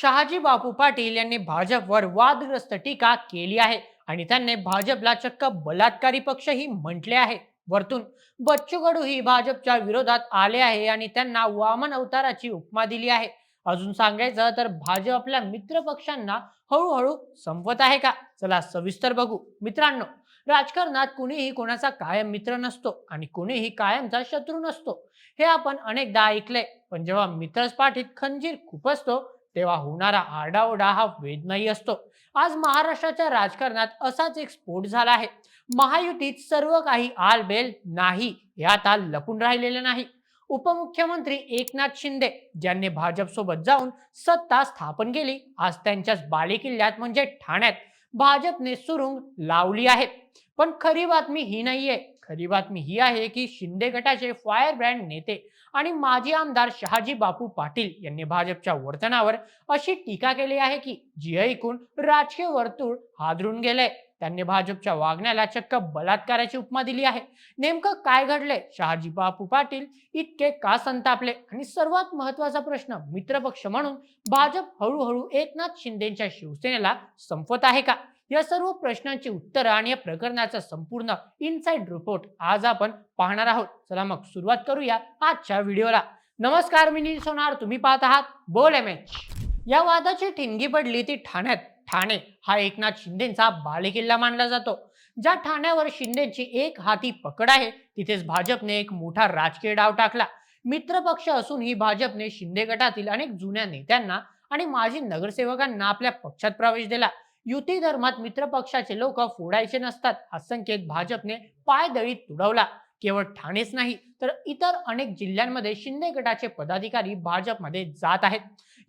शहाजी बापू पाटील यांनी भाजपवर वादग्रस्त टीका केली आहे आणि त्यांनी भाजपला चक्क बलात्कारी पक्षही म्हटले आहे. वरतून बच्चू कडू ही भाजपच्या विरोधात आले आहे आणि त्यांना वामन अवताराची उपमा दिली आहे. अजून सांगायचं तर भाजप आपल्या मित्र पक्षांना हळूहळू संपवत आहे का? चला सविस्तर बघू. मित्रांनो राजकारणात कुणीही कोणाचा कायम मित्र नसतो आणि कुणीही कायमचा शत्रू नसतो. हे आपण अनेकदा ऐकले पण जेव्हा मित्रच पाठीत खंजीर खुपसतो तेव्हा होणारा आरडाओरडा हा वेदनाही असतो. आज महाराष्ट्राच्या राजकारणात असाच एक स्फोट झाला आहे. महायुतीत सर्व काही आलबेल नाही यात आता लपून राहिलेलं नाही. उपमुख्यमंत्री एकनाथ शिंदे ज्यांनी भाजप सोबत जाऊन सत्ता स्थापन केली आज त्यांच्याच बालेकिल्ल्यात म्हणजे ठाण्यात भाजपने सुरुंग लावली आहे. पण खरी बातमी ही नाहीये. खरी बातमी ही आहे की शिंदे गटाचे फायर ब्रँड नेते आणि माजी आमदार शहाजी बापू पाटील यांनी भाजपच्या वर्तनावर अशी टीका केली आहे की जी ऐकून राजकीय वर्तुळ हादरून गेलंय. त्यांनी भाजपच्या वागण्याला चक्क बलात्काराची उपमा दिली आहे. नेमकं काय घडलंय? शहाजी बापू पाटील इतके का संतापले? आणि सर्वात महत्त्वाचा प्रश्न मित्रपक्ष म्हणून भाजप हळूहळू एकनाथ शिंदेच्या शिवसेनेला संपवत आहे का? या सर्व प्रश्नांची उत्तरं आणि या प्रकरणाचा संपूर्ण इनसाइड रिपोर्ट आज आपण पाहणार आहोत. चला मग सुरुवात करूया आजच्या व्हिडिओला. नमस्कार मी नील सोनार. तुम्ही पाहत आहात बोल एम एच या वादाची ठिणगी पडली ती ठाण्यात. ठाणे हा एकनाथ शिंदेचा बालेकिल्ला मानला जातो. ज्या ठाण्यावर शिंदेची एक हाती पकड आहे तिथेच भाजपने एक मोठा राजकीय डाव टाकला. मित्रपक्ष असूनही भाजपने शिंदे गटातील अनेक जुन्या नेत्यांना आणि माजी नगरसेवकांना आपल्या पक्षात प्रवेश दिला. युती धर्मात मित्र पक्षाचे लोक फोडायचे नसतात. हा संकेत भाजपने पायदळीत तुडवला. केवळ ठाणेच नाही तर इतर अनेक जिल्ह्यांमध्ये शिंदे गटाचे पदाधिकारी भाजपमध्ये जात आहेत.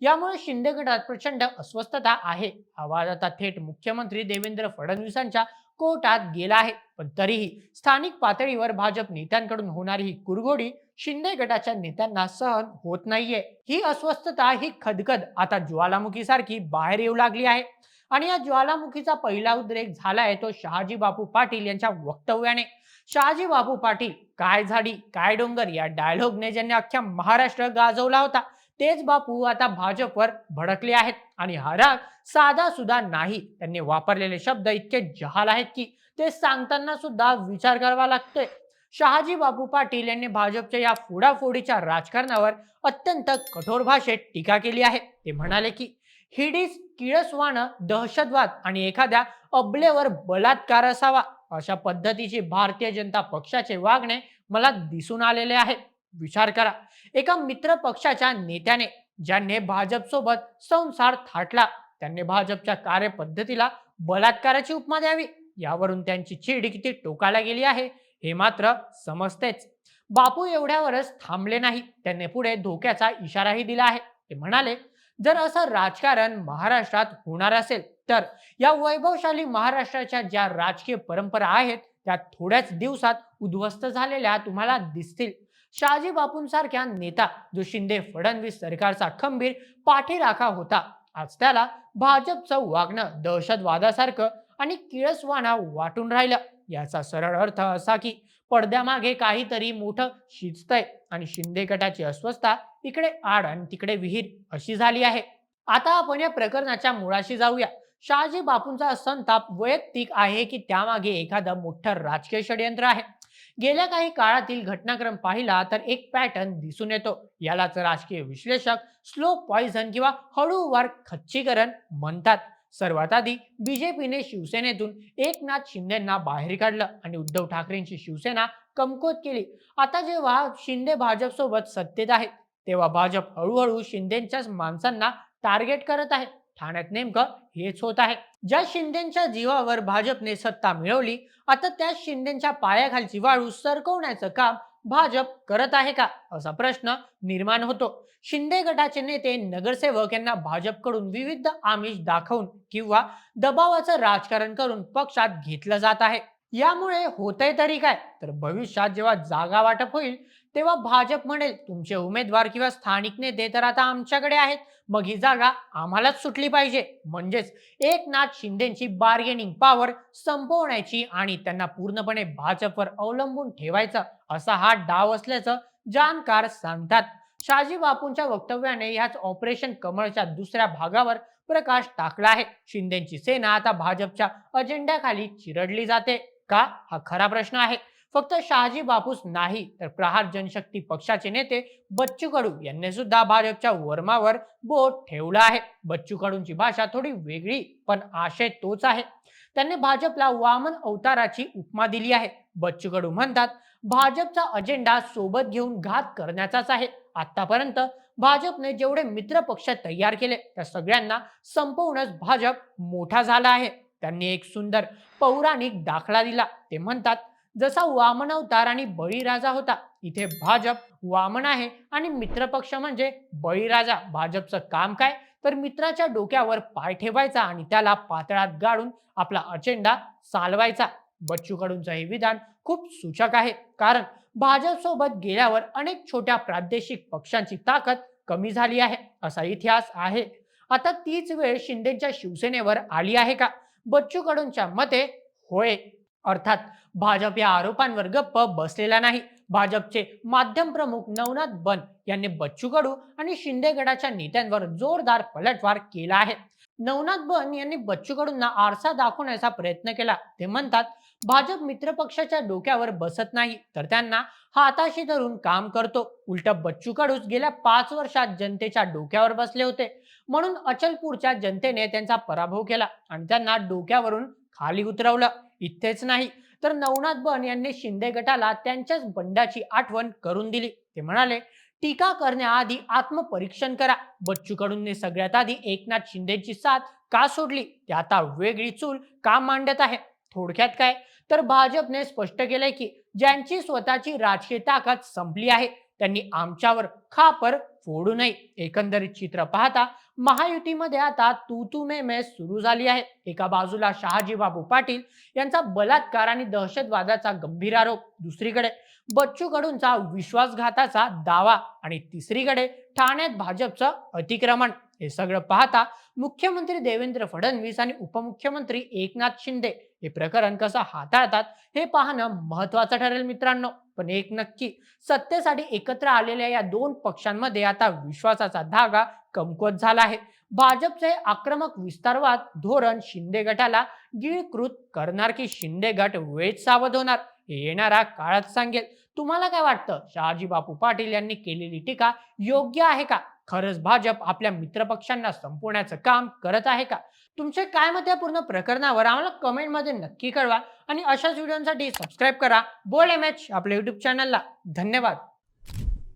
यामुळे शिंदे गटात प्रचंड अस्वस्थता आहे. आवाज आता थेट मुख्यमंत्री देवेंद्र फडणवीसांच्या कोर्टात गेला आहे. पण तरीही स्थानिक पातळीवर भाजप नेत्यांकडून होणारी ही कुरघोडी शिंदे गटाच्या नेत्यांना सहन होत नाहीये. ही अस्वस्थता ही खदखद आता ज्वालामुखी सारखी बाहेर येऊ लागली आहे. आणि या ज्वालामुखीचा पहिला उद्रेक झालाय तो शहाजी बापू पाटील यांच्या वक्तव्याने. शहाजी बापू पाटील काय झाडी काय डोंगर या डायलॉगने ज्यांनी अख्ख्या महाराष्ट्र गाजवला होता. तेच बापू आता भाजपवर भडकले आहेत. आणि हा राग साधा सुद्धा नाही. त्यांनी वापरलेले शब्द इतके जहाल आहेत की ते सांगताना सुद्धा विचार करावा लागतोय. शहाजी बापू पाटील यांनी भाजपच्या या फोडाफोडीच्या राजकारणावर अत्यंत कठोर भाषेत टीका केली आहे. ते म्हणाले की हिडीस किळसवाणं दहशतवाद आणि एखाद्या अबलेवर बलात्कार असावा. अशा पद्धतीचे भारतीय जनता पक्षाचे वागणे मला दिसून आलेले आहे. विचार करा. एका मित्र पक्षाच्या नेत्याने ज्याने भाजपसोबत संसार थाटला त्यांनी भाजपच्या कार्यपद्धतीला बलात्काराची उपमा द्यावी. यावरून त्यांची चीड किती टोकाला गेली आहे हे मात्र समजतेच. बापू एवढ्यावरच थांबले नाही. त्यांनी पुढे धोक्याचा इशाराही दिला आहे. ते म्हणाले जर असं राजकारण महाराष्ट्रात होणार असेल तर या वैभवशाली महाराष्ट्राच्या ज्या राजकीय परंपरा आहेत त्या थोड्याच दिवसात उद्ध्वस्त झालेल्या तुम्हाला दिसतील. शहाजी बापूंसारख्या नेता जो शिंदे फडणवीस सरकारचा खंबीर पाठीराखा होता आज त्याला भाजपचं वागणं दहशतवादासारखं आणि किळसवाणा वाटून राहिलं. याचा सरळ अर्थ असा की पडद्यामागे काहीतरी मोठं शिजतंय आणि शिंदे गटाची अस्वस्थता इकडे आड आणि तिकडे विहीर अशी झाली आहे. आता आपण या प्रकरणाच्या मुळाशी जाऊया. शहाजी बापूंचा संताप वैयक्तिक आहे की त्यामागे एखादं मोठं राजकीय षडयंत्र आहे? गेल्या काही काळातील घटनाक्रम पाहिला तर एक पॅटर्न दिसून येतो. यालाच राजकीय विश्लेषक स्लो पॉइझन किंवा हळूवार खच्चीकरण म्हणतात. सर्वात आधी बीजेपीने शिवसेनेतून एकनाथ शिंदेना बाहेर काढलं आणि उद्धव ठाकरेंची शिवसेना कमकुवत केली. आता जेव्हा शिंदे भाजप सोबत सत्तेत आहेत तेव्हा भाजप हळूहळू शिंदेच्याच माणसांना टार्गेट करत आहे. ठाण्यात नेमकं हेच होत आहे. ज्या शिंदेच्या जीवावर भाजपने सत्ता मिळवली आता त्या शिंदेच्या पायाखालची वाळू सरकवण्याचं काम भाजप करत आहे का? असा प्रश्न निर्माण होतो. शिंदे गटाचे नेते नगरसेवक यांना भाजपकडून विविध आमिष दाखवून किंवा दबावाचं राजकारण करून पक्षात घेतलं जात आहे. यामुळे होतंय तरी काय? तर भविष्यात जेव्हा जागा वाटप होईल तेव्हा भाजप म्हणेल तुमचे उमेदवार किंवा स्थानिक नेते तर आता आमच्याकडे आहेत. मग ही जागा आम्हालाच सुटली पाहिजे. म्हणजेच एकनाथ शिंदेची बार्गेनिंग पॉवर संपवण्याची आणि त्यांना पूर्णपणे भाजपवर अवलंबून ठेवायचं असा हा डाव असल्याचं जाणकार सांगतात. शाजी बापूंच्या वक्तव्याने ह्याच ऑपरेशन कमळच्या दुसऱ्या भागावर प्रकाश टाकला आहे. शिंदेची सेना आता भाजपच्या अजेंड्याखाली चिरडली जाते. का? हा खरा प्रश्न आहे. फक्त शहाजी बापूस नाही तर प्रहार जनशक्ती पक्षाचे नेते बच्चू कडू यांनी सुद्धा भाजपच्या वर्मावर बोट ठेवलं आहे. बच्चू कडूंची भाषा थोडी वेगळी पण आशय तोच आहे. त्यांनी भाजपला वामन अवताराची उपमा दिली आहे. बच्चू कडू म्हणतात भाजपचा अजेंडा सोबत घेऊन घात करण्याचाच आहे. आतापर्यंत भाजपने जेवढे मित्र पक्ष तयार केले त्या सगळ्यांना संपवूनच भाजप मोठा झाला आहे. त्यांनी एक सुंदर पौराणिक दाखला दिला. ते म्हणतात जसा वामन अवतार आणि बळीराजा होता इथे भाजप वामन आहे आणि मित्रपक्ष म्हणजे बळीराजा. भाजपचं काम काय? तर मित्राच्या डोक्यावर पाय ठेवायचा आणि त्याला पातळात गाडून आपला अजेंडा चालवायचा. बच्चू कडूंचं हे विधान खूप सूचक आहे. कारण भाजप सोबत गेल्यावर अनेक छोट्या प्रादेशिक पक्षांची ताकद कमी झाली आहे. असा इतिहास आहे. आता तीच वेळ शिंदेच्या शिवसेनेवर आली आहे का? बच्चू कडूंच्या मते होय. अर्थात भाजप या आरोपांवर गप्प बसलेला नाही. भाजपचे माध्यम प्रमुख नवनाथ बन यांनी बच्चू कडू आणि शिंदे गटाच्या नेत्यांवर जोरदार पलटवार केला आहे. नवनाथ बन यांनी बच्चू कडूंना आरसा दाखवण्याचा प्रयत्न केला. ते म्हणतात भाजप मित्र पक्षाच्या डोक्यावर बसत नाही तर त्यांना हाताशी धरून काम करतो. उलट बच्चू कडूच गेल्या पाच वर्षात जनतेच्या डोक्यावर बसले होते. म्हणून अचलपूरच्या जनतेने त्यांचा पराभव केला आणि त्यांना डोक्यावरून खाली उतरवलं. इतकेच नाही. तर नवनाथ बन यांनी शिंदे गटाला त्यांच्याच बंडाची आठवण करून दिली. ते म्हणाले टीका करण्याआधी आत्मपरीक्षण करा. बच्चू कडूंनी सगळ्यात आधी एकनाथ शिंदेची साथ का सोडली? ते आता वेगळी चूल का मांडत आहे? थोडक्यात काय? तर भाजपने स्पष्ट केलंय की ज्यांची स्वतःची राजकीय ताकद संपली आहे त्यांनी आमच्यावर खापर फोडू नये. एकंदरीत चित्र पाहता महायुतीमध्ये आता तू तू मे मे सुरू झाली आहे. एका बाजूला शहाजी बाबू पाटील यांचा बलात्कार आणि दहशतवादाचा गंभीर आरोप दुसरीकडे. बच्चू कडूंचा विश्वासघाताचा दावा आणि तिसरीकडे ठाण्यात भाजपचं अतिक्रमण. हे सगळं पाहता मुख्यमंत्री देवेंद्र फडणवीस आणि उपमुख्यमंत्री एकनाथ शिंदे हे प्रकरण कसं हाताळतात हे पाहणं महत्वाचं ठरेल मित्रांनो. पण एक नक्की सत्तेसाठी एकत्र आलेल्या या दोन पक्षांमध्ये आता विश्वासाचा धागा कमकुवत झाला आहे. भाजपचे आक्रमक विस्तारवाद धोरण शिंदे गटाला गिळकृत करणार की शिंदे गट वेळेत सावध होणार हे येणारा काळात सांगेल. तुम्हाला काय वाटतं? शहाजी बापू पाटील यांनी केलेली टीका योग्य आहे का? खरंच भाजप आपल्या मित्रपक्षांना संपवण्याचं काम करत आहे का? तुमचे काय मत या पूर्ण प्रकरणावर आम्हाला कमेंटमध्ये नक्की कळवा आणि अशाच व्हिडिओसाठी सबस्क्राईब करा. बोल एम एच आपल्या युट्यूब चॅनलला धन्यवाद.